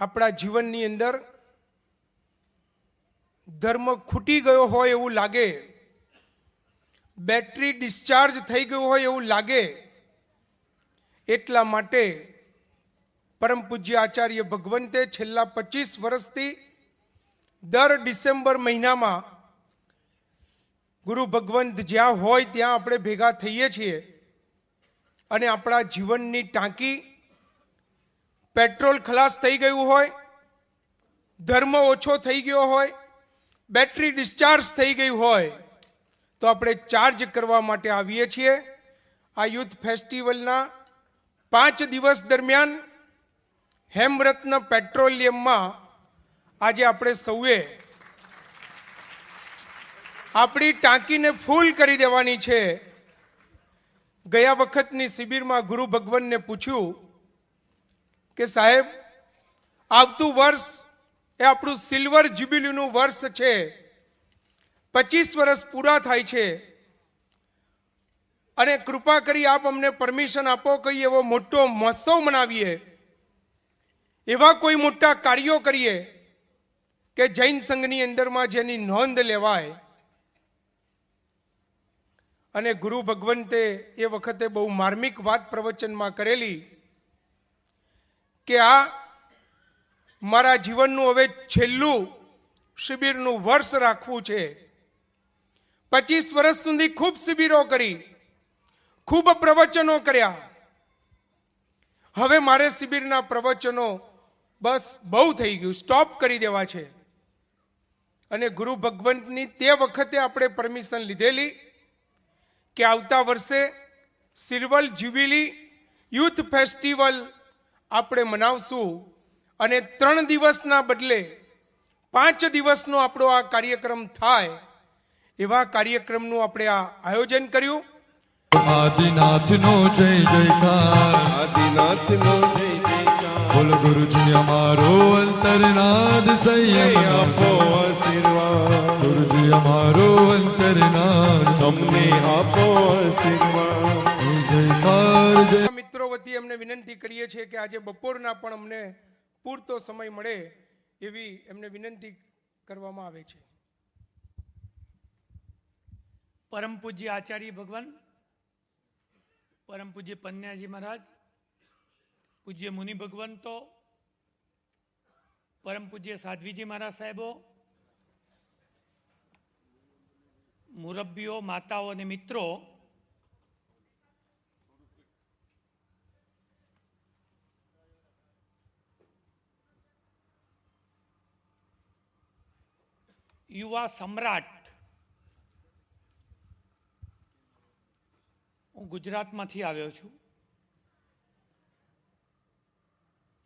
આપણા જીવનની અંદર ધર્મ ખૂટી ગયો હોય એવું લાગે, બેટરી ડિસ્ચાર્જ થઈ ગયું હોય એવું લાગે, એટલા માટે પરમ પૂજ્ય આચાર્ય ભગવંતે છેલ્લા પચીસ વર્ષથી દર ડિસેમ્બર મહિનામાં ગુરુ ભગવંત જ્યાં હોય ત્યાં આપણે ભેગા થઈએ છીએ અને આપણા જીવનની ટાંકી પેટ્રોલ ખલાસ થઈ ગયું હોય, ધર્મ ઓછો થઈ ગયો હોય, બેટરી ડિસ્ચાર્જ થઈ ગઈ હોય, તો આપણે ચાર્જ કરવા માટે આવીએ છીએ. આ યુથ ફેસ્ટિવલના પાંચ દિવસ દરમિયાન હેમરત્ન પેટ્રોલિયમમાં આજે આપણે સૌએ આપણી ટાંકીને ફૂલ કરી દેવાની છે. ગયા વખતની શિબિરમાં ગુરુ ભગવાનને પૂછ્યું કે સાહેબ, આવતું વર્ષ એ આપણું સિલ્વર જ્યુબિલીનું વર્ષ છે. પચીસ વર્ષ પૂરા થાય છે. અને કૃપા કરી આપ અમને પરમિશન આપો કઈ એવો મોટો મહોત્સવ મનાવીએ. એવા કોઈ મોટા કાર્યો કરીએ કે જૈન સંઘની અંદરમાં જેની નોંધ લેવાય. અને ગુરુ ભગવંતે એ વખતે બહુ માર્મિક વાત પ્રવચનમાં કરેલી કે આ મારા જીવનનું હવે છેલ્લું શિબિરનું વર્ષ રાખવું છે. પચીસ વર્ષ સુધી ખૂબ શિબિરો કરી, ખૂબ પ્રવચનો કર્યા. હવે મારે શિબિરના પ્રવચનો બસ બહુ થઈ ગયું, સ્ટોપ કરી દેવા છે. અને ગુરુ ભગવંતની તે વખતે આપણે પરમિશન લીધેલી કે આવતા વર્ષે સિલ્વર જ્યુબિલી યુથ ફેસ્ટિવલ આપણે મનાવશું અને ત્રણ દિવસના બદલે પાંચ દિવસનો આપણો આ કાર્યક્રમ થાય એવા કાર્યક્રમનું આપણે આ આયોજન કર્યું. આદિનાથનો જય જયકાર. આદિનાથનો જય જયકાર. બોલ ગુરુજી અમારો અંતરનાદ સંયમ આપો આશીર્વાદ. ગુરુજી અમારો અંતરનાદ તમને આપો આશીર્વાદ. જયકાર જય મિત્રો વતી એમને વિનંતી કરીએ છીએ કે આજે બપોરના પણ અમને પૂરતો સમય મળે એવી એમને વિનંતી કરવામાં આવે છે. પરમ પૂજ્ય આચાર્ય ભગવાન, પરમ પૂજ્ય પન્યાજી મહારાજ, પૂજ્ય મુનિ ભગવંતો, પરમ પૂજ્ય સાધ્વીજી મહારાજ સાહેબો, મુરબ્બીઓ, માતાઓ અને મિત્રો યુવા સમ્રાટ. હું ગુજરાતમાંથી આવ્યો છું.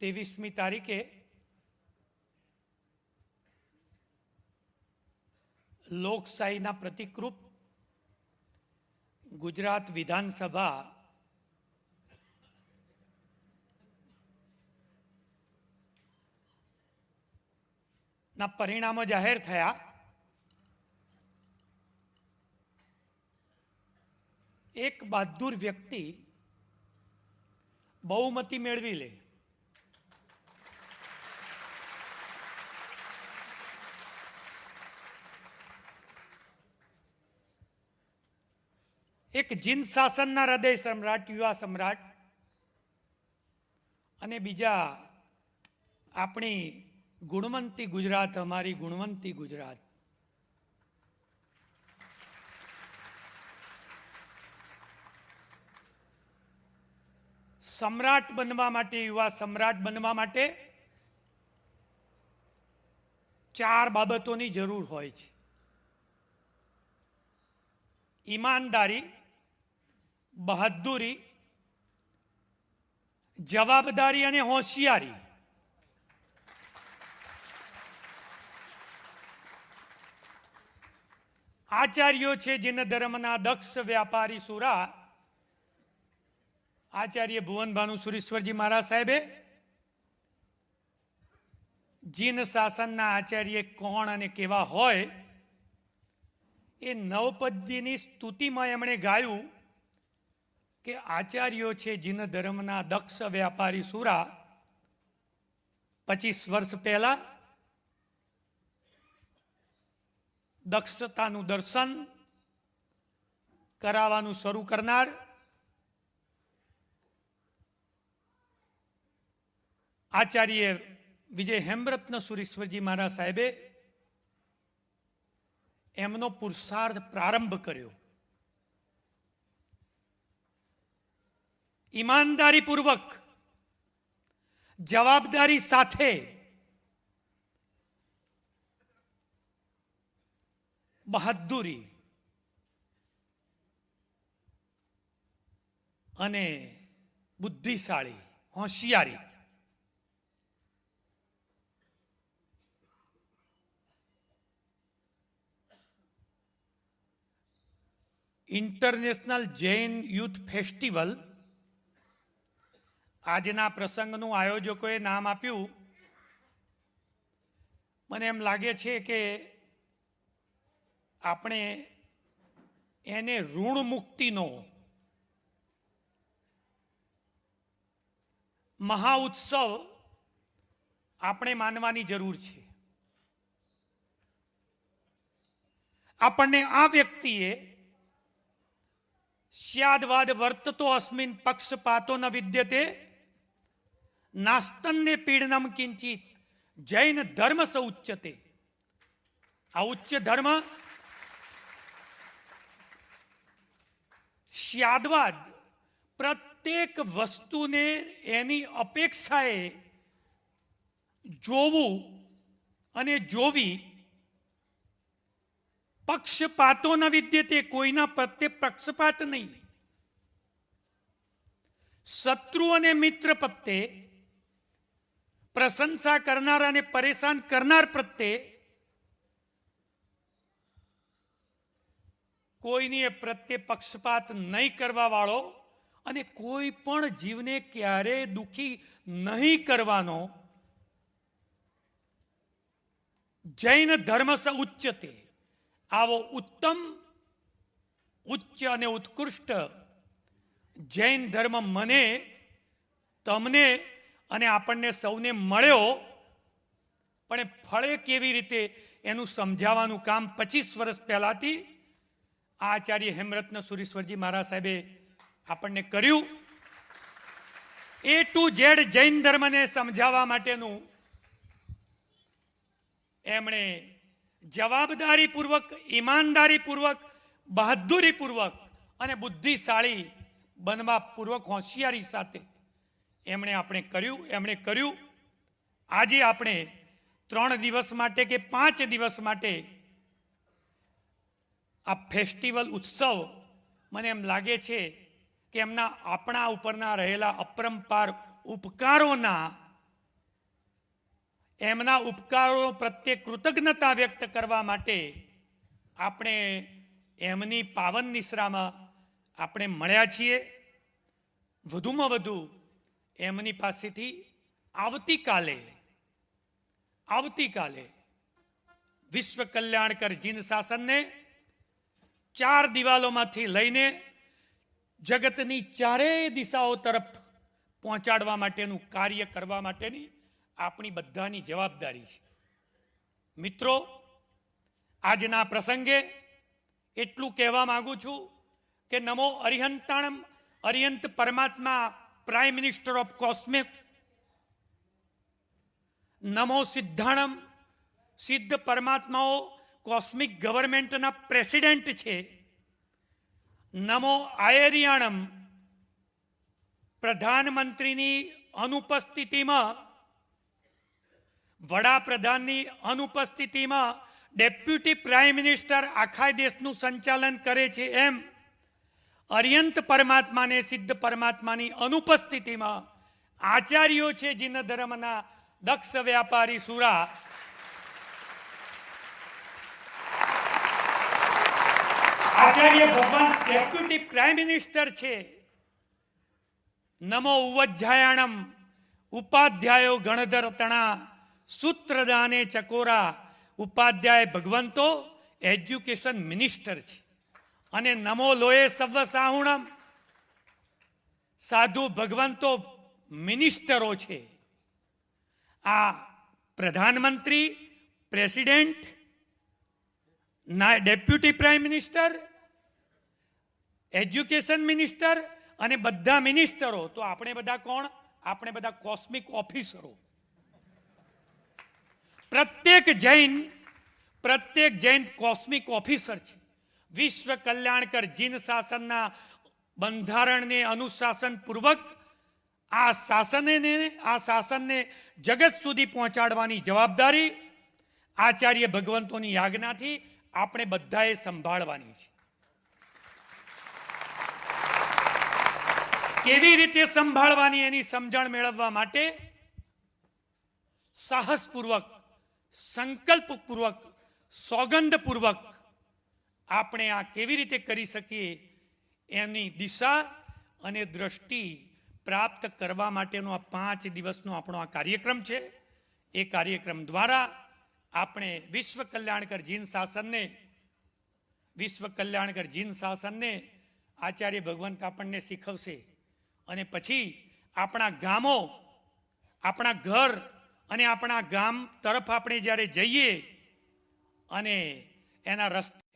ત્રેવીસમી તારીખે લોકશાહીના પ્રતિકરૂપ ગુજરાત વિધાનસભા ના પરિણામો જાહેર થયા. એક બહાદુર વ્યક્તિ બહુમતી મેળવી લે. એક જીન શાસનના હૃદય સમ્રાટ, યુવા સમ્રાટ અને બીજા આપણી ગુણવંતી ગુજરાત, અમારી ગુણવંતી ગુજરાત. સમ્રાટ બનવા માટે, યુવા સમ્રાટ બનવા માટે ચાર બાબતોની જરૂર હોય છે. ઈમાનદારી, બહાદુરી, જવાબદારી અને હોશિયારી. આચાર્યો છે જેના ધર્મના દક્ષ વ્યાપારી સુરા આચાર્ય ભુવનભાનુ સુરેશ્વરજી મહારાજ સાહેબે? જીન શાસનના આચાર્ય કોણ અને કેવા હોય એ નવપદ્યની સ્તુતિમાં એમણે ગાયું કે આચાર્યો છે જીન ધર્મના દક્ષ વ્યાપારી સુરા. પચીસ વર્ષ પહેલા દક્ષતાનું દર્શન કરાવવાનું શરૂ કરનાર આચાર્ય વિજય હેમરત્ન સુરેશ્વરજી મહારાજ સાહેબે એમનો પુરુષાર્થ પ્રારંભ કર્યો. ઈમાનદારીપૂર્વક, જવાબદારી સાથે બહાદુરી અને બુદ્ધિશાળી, હોશિયારી ઇન્ટરનેશનલ જૈન યુથ ફેસ્ટિવલ. આજના પ્રસંગનું આયોજકોએ નામ આપ્યું. મને એમ લાગે છે કે આપણે એને ઋણ મુક્તિનો મહાઉત્સવ આપણે માનવાની જરૂર છે. આપણને આ વ્યક્તિએ સ્યાદવાદ વર્તતો અસ્મિન પક્ષપાતો ન વિદ્યતે. નાસ્તન્ને પીડનમ કિંચિત, જૈન ધર્મ સ ઉચ્ચતે આ ઉચ્ચ ધર્મ સ્યાદવાદ પ્રત્યેક વસ્તુને એની અપેક્ષાએ જોવું અને જોવી પક્ષપાતો ન વિદ્યતે કોઈના પ્રત્યે પક્ષપાત નહીં શત્રુ અને મિત્ર પ્રત્યે પ્રશંસા કરનાર અને પરેશાન કરનાર પ્રત્યે કોઈની એ પ્રત્યે પક્ષપાત નહીં કરવા વાળો અને કોઈ પણ જીવને ક્યારે દુખી નહીં કરવાનો જૈન ધર્મ સ ઉચ્ચતે આવો ઉત્તમ, ઉચ્ચ અને ઉત્કૃષ્ટ જૈન ધર્મ મને, તમને અને આપણને સૌને મળ્યો. પણ એ ફળે કેવી રીતે એનું સમજાવવાનું કામ પચીસ વર્ષ પહેલાંથી આ આચાર્ય હેમરત્ન સુરેશ્વરજી મહારાજ સાહેબે આપણને કર્યું. એ ટુ ઝેડ જૈન ધર્મને સમજાવવા માટેનું એમણે જવાબદારીપૂર્વક, ઈમાનદારીપૂર્વક, બહાદુરીપૂર્વક અને બુદ્ધિશાળી બનવા પૂર્વક હોશિયારી સાથે એમણે આપણે કર્યું, એમણે કર્યું. આજે આપણે ત્રણ દિવસ માટે કે પાંચ દિવસ માટે આ ફેસ્ટિવલ ઉત્સવ મને એમ લાગે છે કે એમના આપણા ઉપરના રહેલા અપરંપાર ઉપકારોના એમના ઉપકારો પ્રત્યે કૃતજ્ઞતા વ્યક્ત કરવા માટે આપણે એમની પાવન નિશ્રામાં આપણે મળ્યા છીએ. વધુમાં વધુ એમની પાસેથી આવતીકાલે આવતીકાલે વિશ્વ કલ્યાણકર જીન શાસનને ચાર દિવાલોમાંથી લઈને જગતની ચારેય દિશાઓ તરફ પહોંચાડવા માટેનું કાર્ય કરવા માટેની આપણી બધાની જવાબદારી છે. મિત્રો, આજના પ્રસંગે એટલું કહેવા માગું છું કે નમો અરિહંતાણમ, અરિહંત પરમાત્મા પ્રાઇમ મિનિસ્ટર ઓફ કોસ્મિક નમો સિદ્ધાણમ, સિદ્ધ પરમાત્માઓ કોસ્મિક ગવર્મેન્ટના પ્રેસિડેન્ટ છે. નમો આયરિયાણમ, પ્રધાનમંત્રીની અનુપસ્થિતિમાં વડાપ્રધાનની અનુપસ્થિતિમાં ડેપ્યુટી પ્રાઇમ મિનિસ્ટર આખા દેશનું સંચાલન કરે છે એમ અર્યંત પરમાત્માને, સિદ્ધ પરમાત્માની અનુપસ્થિતિમાં આચાર્યો છે જીન ધર્મના દક્ષ વ્યાપારી સુરા. આચાર્ય ભગવાન ડેપ્યુટી પ્રાઇમ મિનિસ્ટર છે. નમો ઉવજ્જાયણમ ઉપાધ્યાયો ગણધર તણા સૂત્રદાને ચકોરા ઉપાધ્યાય ભગવંતો એજ્યુકેશન મિનિસ્ટર છે. અને નમો લોએ સવ્વ સાહુણમ. સાધુ ભગવંતો મિનિસ્ટરો છે. આ પ્રધાનમંત્રી, president deputy prime minister, education minister અને બધા મિનિસ્ટરો. તો આપણે બધા કોણ? આપણે બધા કોસ્મિક ઓફિસરો. પ્રત્યેક જૈન પ્રત્યેક જૈન કોસ્મિક ઓફિસર છે. વિશ્વ કલ્યાણકર જીન શાસનના બંધારણને અનુશાસન પૂર્વક આ શાસનને આ શાસનને જગત સુધી પહોંચાડવાની જવાબદારી આચાર્ય ભગવંતોની યાજ્ઞાથી આપણે બધાએ સંભાળવાની છે. કેવી રીતે સંભાળવાની એની સમજણ મેળવવા માટે સાહસપૂર્વક સંકલ્પપૂર્વક, સોગંદપૂર્વક આપણે આ કેવી રીતે કરી શકીએ એની દિશા અને દ્રષ્ટિ પ્રાપ્ત કરવા માટેનો આ પાંચ દિવસનો આપણો આ કાર્યક્રમ છે. એ કાર્યક્રમ દ્વારા આપણે વિશ્વ કલ્યાણકર જીન શાસનને, વિશ્વ કલ્યાણકર જીન શાસનને આચાર્ય ભગવંત આપણને શીખવશે. અને પછી આપણા ગામો, આપણા ઘર અને આપણા ગામ તરફ આપણે જ્યારે જઈએ અને એના રસ્તા